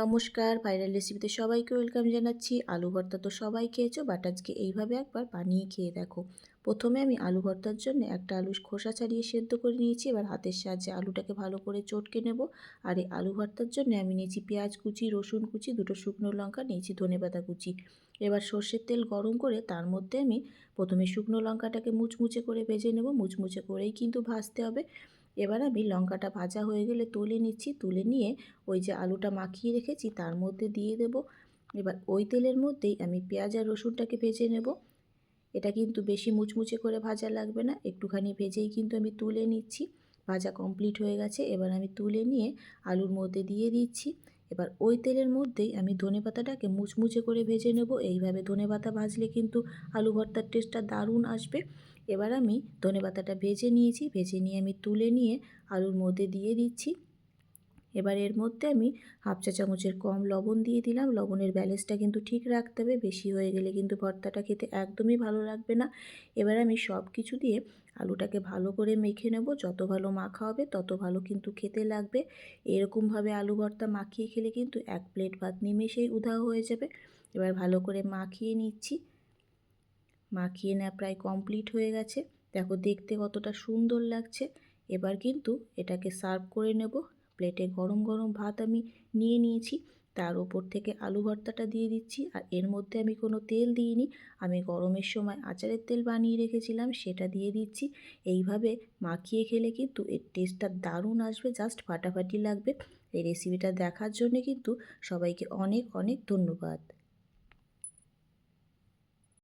নমস্কার ভাইরাল রেসিপিতে সবাইকে ওয়েলকাম জানাচ্ছি। আলু ভর্তা তো সবাই খেয়েছো বাট আজকে এইভাবে একবার বানিয়ে খেয়ে দেখো। প্রথমে আমি আলু ভর্তার জন্য একটা আলু খোসা ছাড়িয়ে সেদ্ধ করে নিয়েছি, এবার হাতের সাহায্যে আলুটাকে ভালো করে চটকে নেব। আর এই আলু ভর্তার জন্য আমি নিয়েছি পেঁয়াজ কুচি, রসুন কুচি, দুটো শুকনো লঙ্কা, নিয়েছি ধনেপাতা কুচি। এবার সর্ষের তেল গরম করে তার মধ্যে আমি প্রথমে শুকনো লঙ্কাটাকে মুচমুচে করে ভেজে নেব। মুচমুচে করেই কিন্তু ভাজতে হবে। এবার আমি লঙ্কাটা ভাজা হয়ে গেলে তুলে নিচ্ছি, তুলে নিয়ে ওই যে আলুটা মাখিয়ে রেখেছি তার মধ্যে দিয়ে দেব। এবার ওই তেলের মধ্যেই আমি পেঁয়াজ আর রসুনটাকে ভেজে নেব। এটা কিন্তু বেশি মুচমুচে করে ভাজা লাগবে না, একটুখানি ভেজেই কিন্তু আমি তুলে নিচ্ছি। ভাজা কমপ্লিট হয়ে গেছে, এবার আমি তুলে নিয়ে আলুর মধ্যে দিয়ে দিচ্ছি। এবার ওই তেলের মধ্যেই আমি ধনে পাতাটাকে মুচমুচে করে ভেজে নেব। এইভাবে ধনে পাতা ভাজলে কিন্তু আলু ভর্তার টেস্টটা দারুণ আসবে। এবার আমি ধনে পাতাটা ভেজে নিয়েছি। ভেজে নিয়ে আমি তুলে নিয়ে আলুর মধ্যে দিয়ে দিচ্ছি। এবার এর মধ্যে আমি হাফ চা চামচের কম লবণ দিয়ে দিলাম। লবণের ব্যালেন্সটা কিন্তু ঠিক রাখতে হবে। বেশি হয়ে গেলে কিন্তু ভর্তাটা খেতে একদমই ভালো লাগবে না। এবার আমি সব কিছু দিয়ে আলুটাকে ভালো করে মেখে নেব। যত ভালো মাখা হবে, তত ভালো কিন্তু খেতে লাগবে। এরকমভাবে আলু ভর্তা মাখিয়ে খেলে কিন্তু এক প্লেট ভাত নিমেষেই উধাও হয়ে যাবে। এবার ভালো করে মাখিয়ে নিচ্ছি। মাখিয়ে নেওয়া প্রায় কমপ্লিট হয়ে গেছে। দেখো দেখতে কতটা সুন্দর লাগছে। এবার কিন্তু এটাকে সার্ভ করে নেব। প্লেটে গরম গরম ভাত আমি নিয়ে নিয়েছি। তার ওপর থেকে আলু ভর্তাটা দিয়ে দিচ্ছি আর এর মধ্যে আমি কোনো তেল দিইনি। আমি গরমের সময় আচারের তেল বানিয়ে রেখেছিলাম, সেটা দিয়ে দিচ্ছি। এইভাবে মাখিয়ে খেলে কিন্তু এর টেস্টটা দারুণ আসবে জাস্ট ফাটাফাটি লাগবে। এই রেসিপিটা দেখার জন্য কিন্তু সবাইকে অনেক অনেক ধন্যবাদ।